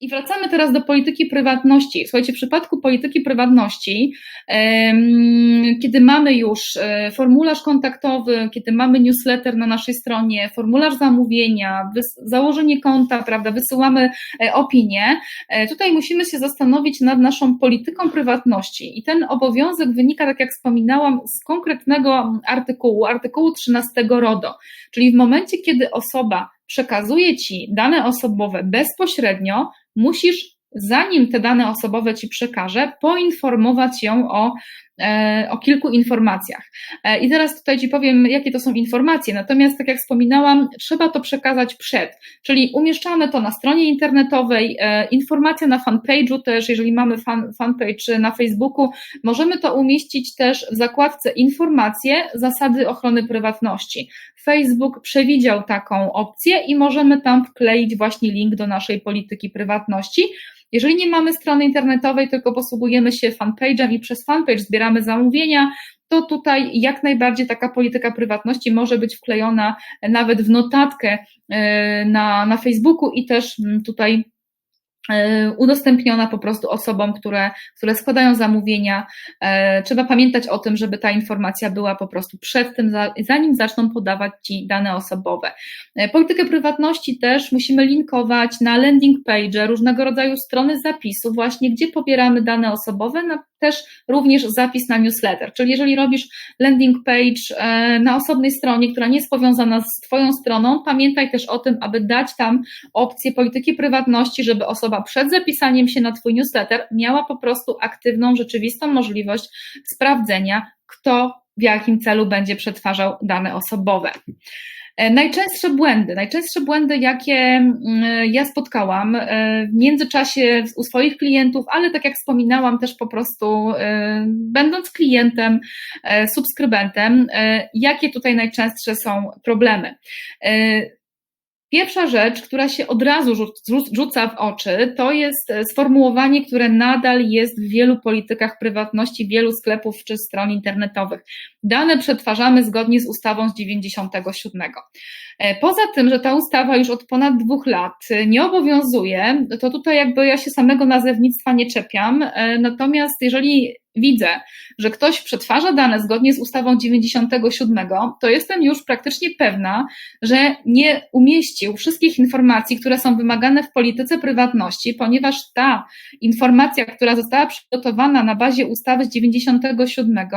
I wracamy teraz do polityki prywatności. Słuchajcie, w przypadku polityki prywatności, kiedy mamy już e, formularz kontaktowy, kiedy mamy newsletter na naszej stronie, formularz zamówienia, założenie konta, prawda, wysyłamy e, opinię, e, tutaj musimy się zastanowić nad naszą polityką prywatności. I ten obowiązek wynika, tak jak wspominałam, z konkretnego artykułu, artykułu 13 RODO. Czyli w momencie, kiedy osoba przekazuje ci dane osobowe bezpośrednio, musisz, zanim te dane osobowe ci przekaże, poinformować ją o o kilku informacjach. E, I teraz tutaj Ci powiem, jakie to są informacje. Natomiast, tak jak wspominałam, trzeba to przekazać przed, czyli umieszczamy to na stronie internetowej, e, informacja na fanpage'u też, jeżeli mamy fan, fanpage na Facebooku, możemy to umieścić też w zakładce informacje, zasady ochrony prywatności. Facebook przewidział taką opcję i możemy tam wkleić właśnie link do naszej polityki prywatności. Jeżeli nie mamy strony internetowej, tylko posługujemy się fanpage'em i przez fanpage zbieramy zamówienia, to tutaj jak najbardziej taka polityka prywatności może być wklejona nawet w notatkę e, na, na Facebooku i też mm, tutaj udostępniona po prostu osobom, które, które składają zamówienia. E, trzeba pamiętać o tym, żeby ta informacja była po prostu przed tym, zanim zaczną podawać Ci dane osobowe. E, politykę prywatności też musimy linkować na landing page, różnego rodzaju strony zapisu, właśnie gdzie pobieramy dane osobowe, też również zapis na newsletter. Czyli jeżeli robisz landing page na osobnej stronie, która nie jest powiązana z Twoją stroną, pamiętaj też o tym, aby dać tam opcję polityki prywatności, żeby osoba osoba przed zapisaniem się na Twój newsletter miała po prostu aktywną, rzeczywistą możliwość sprawdzenia, kto w jakim celu będzie przetwarzał dane osobowe. E, najczęstsze błędy, najczęstsze błędy, jakie mm, ja spotkałam e, w międzyczasie u swoich klientów, ale tak jak wspominałam, też po prostu e, będąc klientem, subskrybentem, jakie tutaj najczęstsze są problemy. Pierwsza rzecz, która się od razu rzuca w oczy, to jest e, sformułowanie, które nadal jest w wielu politykach prywatności, wielu sklepów czy stron internetowych. Dane przetwarzamy zgodnie z ustawą z 97. E, poza tym, że ta ustawa już od ponad dwóch lat e, nie obowiązuje, to tutaj jakby ja się samego nazewnictwa nie czepiam. Natomiast jeżeli widzę, że ktoś przetwarza dane zgodnie z ustawą 97, to jestem już praktycznie pewna, że nie umieścił wszystkich informacji, które są wymagane w polityce prywatności, ponieważ ta informacja, która została przygotowana na bazie ustawy z 97,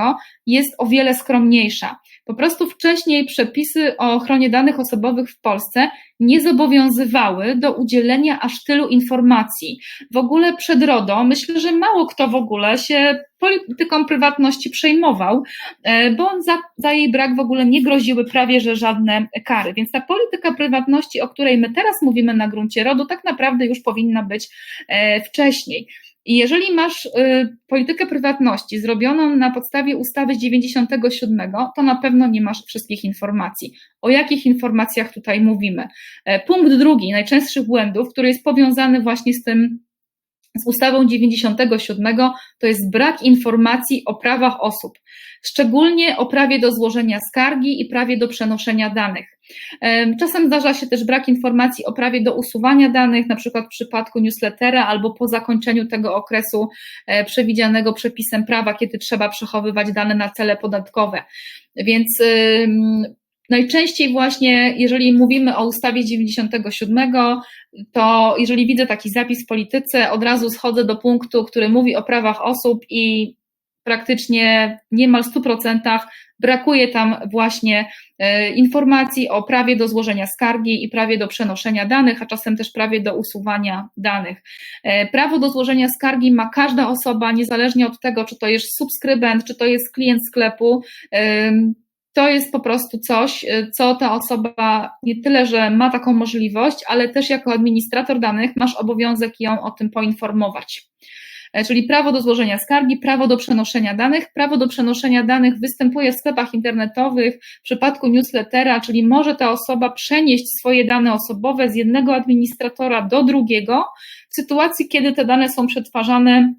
jest o wiele skromniejsza. Po prostu wcześniej przepisy o ochronie danych osobowych w Polsce nie zobowiązywały do udzielenia aż tylu informacji. W ogóle przed RODO myślę, że mało kto w ogóle się polityką prywatności przejmował, e, bo za, za jej brak w ogóle nie groziły prawie że żadne kary. Więc ta polityka prywatności, o której my teraz mówimy na gruncie RODO, tak naprawdę już powinna być e, wcześniej. I jeżeli masz y, politykę prywatności zrobioną na podstawie ustawy z 97, to na pewno nie masz wszystkich informacji. O jakich informacjach tutaj mówimy? E, punkt drugi, najczęstszych błędów, który jest powiązany właśnie z tym z ustawą 97 to jest brak informacji o prawach osób, szczególnie o prawie do złożenia skargi i prawie do przenoszenia danych. Czasem zdarza się też brak informacji o prawie do usuwania danych, na przykład w przypadku newslettera albo po zakończeniu tego okresu e, przewidzianego przepisem prawa, kiedy trzeba przechowywać dane na cele podatkowe. Więc Najczęściej właśnie, jeżeli mówimy o ustawie 97, to jeżeli widzę taki zapis w polityce, od razu schodzę do punktu, który mówi o prawach osób i praktycznie niemal w 100% brakuje tam właśnie e, informacji o prawie do złożenia skargi i prawie do przenoszenia danych, a czasem też prawie do usuwania danych. E, prawo do złożenia skargi ma każda osoba, niezależnie od tego, czy to jest subskrybent, czy to jest klient sklepu to jest po prostu coś, y, co ta osoba nie tyle, że ma taką możliwość, ale też jako administrator danych masz obowiązek ją o tym poinformować. E, czyli prawo do złożenia skargi, prawo do przenoszenia danych. Prawo do przenoszenia danych występuje w sklepach internetowych w przypadku newslettera, czyli może ta osoba przenieść swoje dane osobowe z jednego administratora do drugiego w sytuacji, kiedy te dane są przetwarzane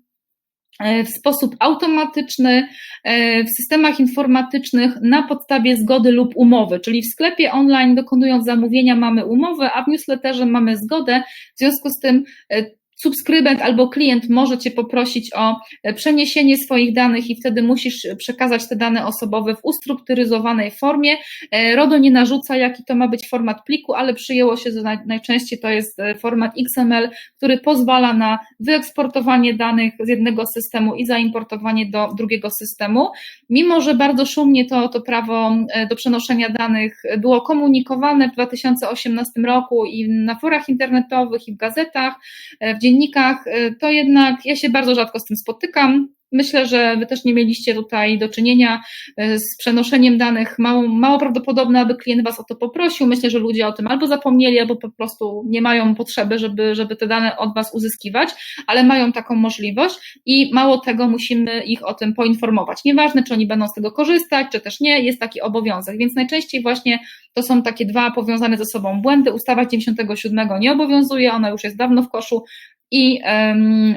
w sposób automatyczny e, w systemach informatycznych na podstawie zgody lub umowy, czyli w sklepie online dokonując zamówienia mamy umowę, a w newsletterze mamy zgodę, w związku z tym e, subskrybent albo klient może Cię poprosić o e, przeniesienie swoich danych i wtedy musisz przekazać te dane osobowe w ustrukturyzowanej formie. E, RODO nie narzuca, jaki to ma być format pliku, ale przyjęło się, że najczęściej to jest e, format XML, który pozwala na wyeksportowanie danych z jednego systemu i zaimportowanie do drugiego systemu. Mimo, że bardzo szumnie to, to prawo do przenoszenia danych było komunikowane w 2018 roku i na forach internetowych, i w gazetach, w dziennikach, y, to jednak ja się bardzo rzadko z tym spotykam. Myślę, że Wy też nie mieliście tutaj do czynienia e, z przenoszeniem danych. Mało, mało prawdopodobne, aby klient Was o to poprosił. Myślę, że ludzie o tym albo zapomnieli, albo po prostu nie mają potrzeby, żeby, żeby te dane od Was uzyskiwać, ale mają taką możliwość i mało tego musimy ich o tym poinformować. Nieważne, czy oni będą z tego korzystać, czy też nie, jest taki obowiązek. Więc najczęściej właśnie to są takie dwa powiązane ze sobą błędy. Ustawa 97 nie obowiązuje, ona już jest dawno w koszu, i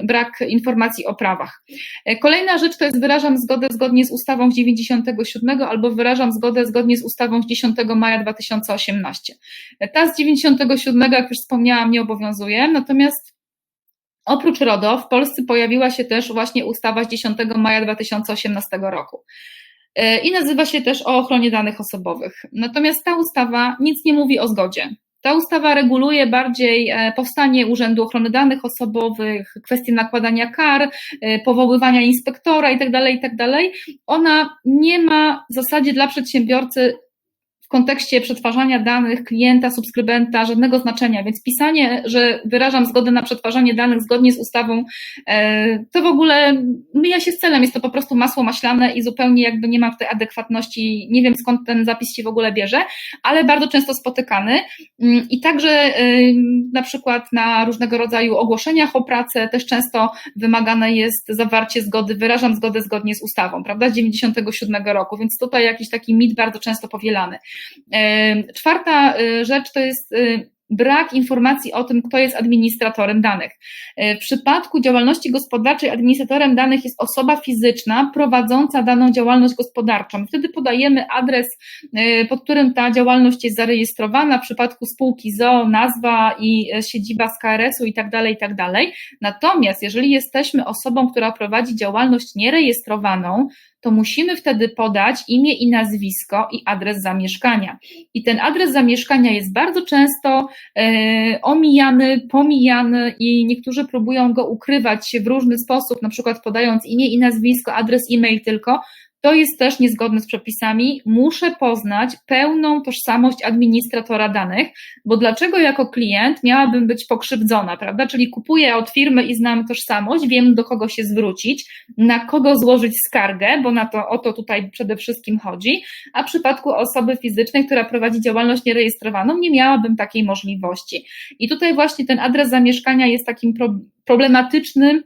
brak informacji o prawach. E, kolejna rzecz to jest wyrażam zgodę zgodnie z ustawą z 97 albo wyrażam zgodę zgodnie z ustawą z 10 maja 2018. E, ta z 97, jak już wspomniałam, nie obowiązuje, natomiast oprócz RODO w Polsce pojawiła się też właśnie ustawa z 10 maja 2018 roku e, i nazywa się też o ochronie danych osobowych. Natomiast ta ustawa nic nie mówi o zgodzie. Ta ustawa reguluje bardziej e, powstanie Urzędu Ochrony Danych Osobowych, kwestie nakładania kar, e, powoływania inspektora itd., tak itd. Tak Ona nie ma w zasadzie dla przedsiębiorcy kontekście przetwarzania danych klienta, subskrybenta żadnego znaczenia, więc pisanie, że wyrażam zgodę na przetwarzanie danych zgodnie z ustawą, e, to w ogóle myja się z celem, jest to po prostu masło maślane i zupełnie jakby nie ma w tej adekwatności, nie wiem skąd ten zapis się w ogóle bierze, ale bardzo często spotykany. Mm, i także e, na przykład na różnego rodzaju ogłoszeniach o pracę też często wymagane jest zawarcie zgody, wyrażam zgodę zgodnie z ustawą, prawda, z 97 roku, więc tutaj jakiś taki mit bardzo często powielany. Czwarta y, rzecz to jest y, brak informacji o tym, kto jest administratorem danych. E, w przypadku działalności gospodarczej administratorem danych jest osoba fizyczna prowadząca daną działalność gospodarczą. Wtedy podajemy adres, e, pod którym ta działalność jest zarejestrowana. W przypadku spółki ZO nazwa i e, siedziba z KRS-u i tak dalej, i tak. Natomiast jeżeli jesteśmy osobą, która prowadzi działalność nierejestrowaną, to musimy wtedy podać imię i nazwisko i adres zamieszkania. I ten adres zamieszkania jest bardzo często e, omijany, pomijany i niektórzy próbują go ukrywać w różny sposób, na przykład podając imię i nazwisko, adres e-mail tylko, to jest też niezgodne z przepisami. Muszę poznać pełną tożsamość administratora danych, bo dlaczego jako klient miałabym być pokrzywdzona, prawda? Czyli kupuję od firmy i znam tożsamość, wiem do kogo się zwrócić, na kogo złożyć skargę, bo na to o to tutaj przede wszystkim chodzi, a w przypadku osoby fizycznej, która prowadzi działalność nierejestrowaną, nie miałabym takiej możliwości. I tutaj właśnie ten adres zamieszkania jest takim problematycznym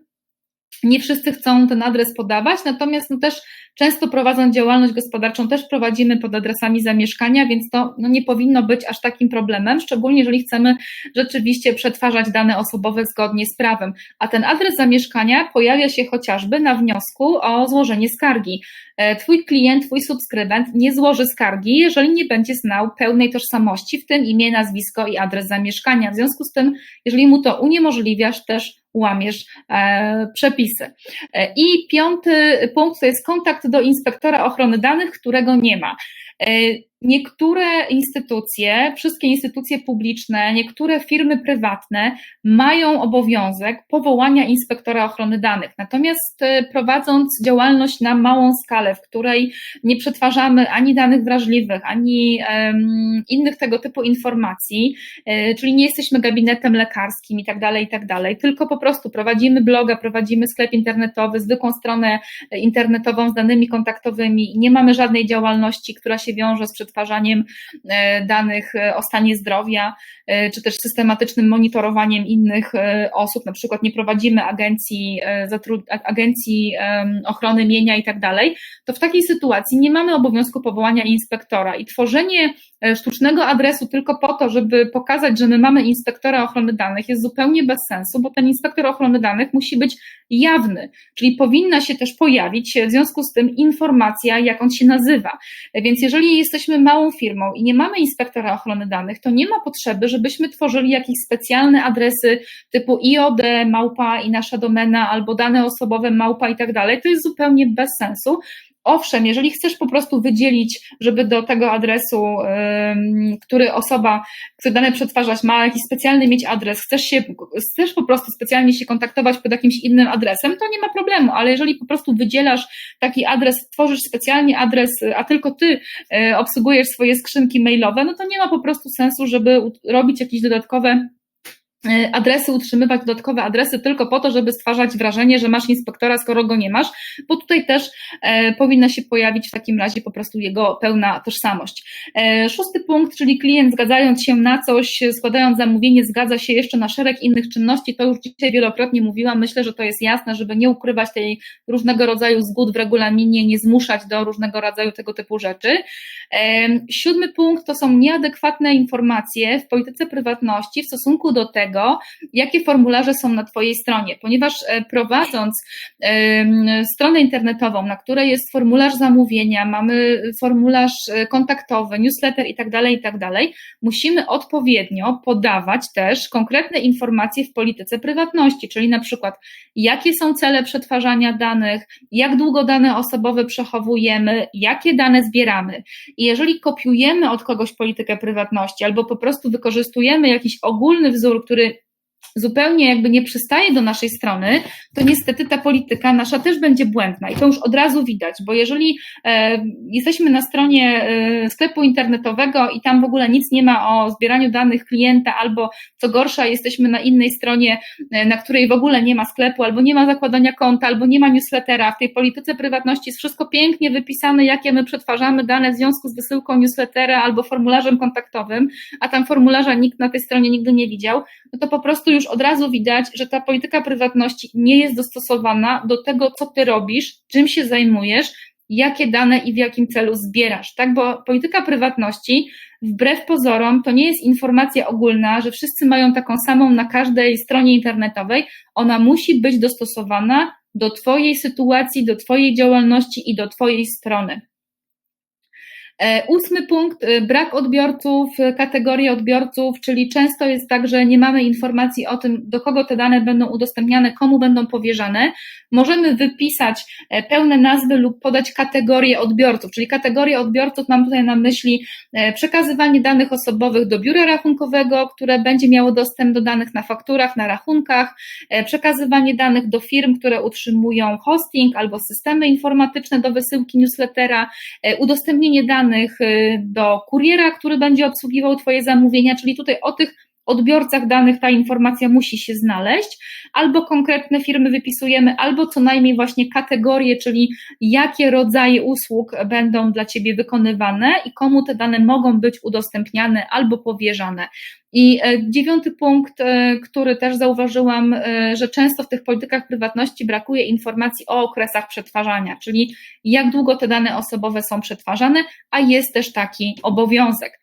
nie wszyscy chcą ten adres podawać, natomiast no też często prowadząc działalność gospodarczą też prowadzimy pod adresami zamieszkania, więc to no nie powinno być aż takim problemem, szczególnie jeżeli chcemy rzeczywiście przetwarzać dane osobowe zgodnie z prawem. A ten adres zamieszkania pojawia się chociażby na wniosku o złożenie skargi. E, twój klient, Twój subskrybent nie złoży skargi, jeżeli nie będzie znał pełnej tożsamości, w tym imię, nazwisko i adres zamieszkania. W związku z tym, jeżeli mu to uniemożliwiasz, też łamiesz e, przepisy. E, I piąty punkt to jest kontakt do inspektora ochrony danych, którego nie ma. E, niektóre instytucje, wszystkie instytucje publiczne, niektóre firmy prywatne mają obowiązek powołania inspektora ochrony danych. Natomiast e, prowadząc działalność na małą skalę, w której nie przetwarzamy ani danych wrażliwych, ani um, innych tego typu informacji, e, czyli nie jesteśmy gabinetem lekarskim i tak dalej, i tak dalej, tylko po prostu prowadzimy bloga, prowadzimy sklep internetowy, zwykłą stronę internetową z danymi kontaktowymi, nie mamy żadnej działalności, która się wiąże z przetwarzaniem e, danych e, o stanie zdrowia, e, czy też systematycznym monitorowaniem innych osób, na przykład nie prowadzimy agencji, agencji ochrony mienia i tak dalej, to w takiej sytuacji nie mamy obowiązku powołania inspektora. I tworzenie sztucznego adresu tylko po to, żeby pokazać, że my mamy inspektora ochrony danych, jest zupełnie bez sensu, bo ten inspektor ochrony danych musi być jawny, czyli powinna się też pojawić w związku z tym informacja, jak on się nazywa. Więc jeżeli jesteśmy małą firmą i nie mamy inspektora ochrony danych, to nie ma potrzeby, żebyśmy tworzyli jakieś specjalne adresy typu IOD, małpa i nasza domena, albo dane osobowe małpa i tak dalej. To jest zupełnie bez sensu. Owszem, jeżeli chcesz po prostu wydzielić, żeby do tego adresu, który osoba, który dane przetwarzać ma jakiś specjalny mieć adres, chcesz się, chcesz po prostu specjalnie się kontaktować pod jakimś innym adresem, to nie ma problemu, ale jeżeli po prostu wydzielasz taki adres, tworzysz specjalnie adres, a tylko ty e, obsługujesz swoje skrzynki mailowe, no to nie ma po prostu sensu, żeby robić jakieś dodatkowe adresy, utrzymywać dodatkowe adresy tylko po to, żeby stwarzać wrażenie, że masz inspektora, skoro go nie masz, bo tutaj też e, powinna się pojawić w takim razie po prostu jego pełna tożsamość. E, szósty punkt, czyli klient zgadzając się na coś, składając zamówienie, zgadza się jeszcze na szereg innych czynności, to już dzisiaj wielokrotnie mówiłam, myślę, że to jest jasne, żeby nie ukrywać tej różnego rodzaju zgód w regulaminie, nie zmuszać do różnego rodzaju tego typu rzeczy. E, siódmy punkt to są nieadekwatne informacje w polityce prywatności w stosunku do tego, tego, jakie formularze są na Twojej stronie, ponieważ e, prowadząc stronę internetową, na której jest formularz zamówienia, mamy formularz e, kontaktowy, newsletter i tak dalej, i tak musimy odpowiednio podawać też konkretne informacje w polityce prywatności, czyli na przykład jakie są cele przetwarzania danych, jak długo dane osobowe przechowujemy, jakie dane zbieramy. I jeżeli kopiujemy od kogoś politykę prywatności albo po prostu wykorzystujemy jakiś ogólny wzór, który couldn't zupełnie jakby nie przystaje do naszej strony, to niestety ta polityka nasza też będzie błędna i to już od razu widać, bo jeżeli e, jesteśmy na stronie e, sklepu internetowego i tam w ogóle nic nie ma o zbieraniu danych klienta, albo co gorsza, jesteśmy na innej stronie, e, na której w ogóle nie ma sklepu, albo nie ma zakładania konta, albo nie ma newslettera, w tej polityce prywatności jest wszystko pięknie wypisane, jakie my przetwarzamy dane w związku z wysyłką newslettera albo formularzem kontaktowym, a tam formularza nikt na tej stronie nigdy nie widział, no to po prostu już od razu widać, że ta polityka prywatności nie jest dostosowana do tego, co ty robisz, czym się zajmujesz, jakie dane i w jakim celu zbierasz, tak? Bo polityka prywatności, wbrew pozorom, to nie jest informacja ogólna, że wszyscy mają taką samą na każdej stronie internetowej. Ona musi być dostosowana do Twojej sytuacji, do Twojej działalności i do Twojej strony. E, ósmy punkt, e, brak odbiorców, kategorie odbiorców, czyli często jest tak, że nie mamy informacji o tym, do kogo te dane będą udostępniane, komu będą powierzane. Możemy wypisać e, pełne nazwy lub podać kategorie odbiorców, czyli kategorie odbiorców mam tutaj na myśli przekazywanie danych osobowych do biura rachunkowego, które będzie miało dostęp do danych na fakturach, na rachunkach, przekazywanie danych do firm, które utrzymują hosting albo systemy informatyczne do wysyłki newslettera, udostępnienie danych danych y, do kuriera, który będzie obsługiwał Twoje zamówienia, czyli tutaj o tych odbiorcach danych ta informacja musi się znaleźć, albo konkretne firmy wypisujemy, albo co najmniej właśnie kategorie, czyli jakie rodzaje usług będą dla Ciebie wykonywane i komu te dane mogą być udostępniane albo powierzane. I e, dziewiąty punkt, e, który też zauważyłam, e, że często w tych politykach prywatności brakuje informacji o okresach przetwarzania, czyli jak długo te dane osobowe są przetwarzane, a jest też taki obowiązek.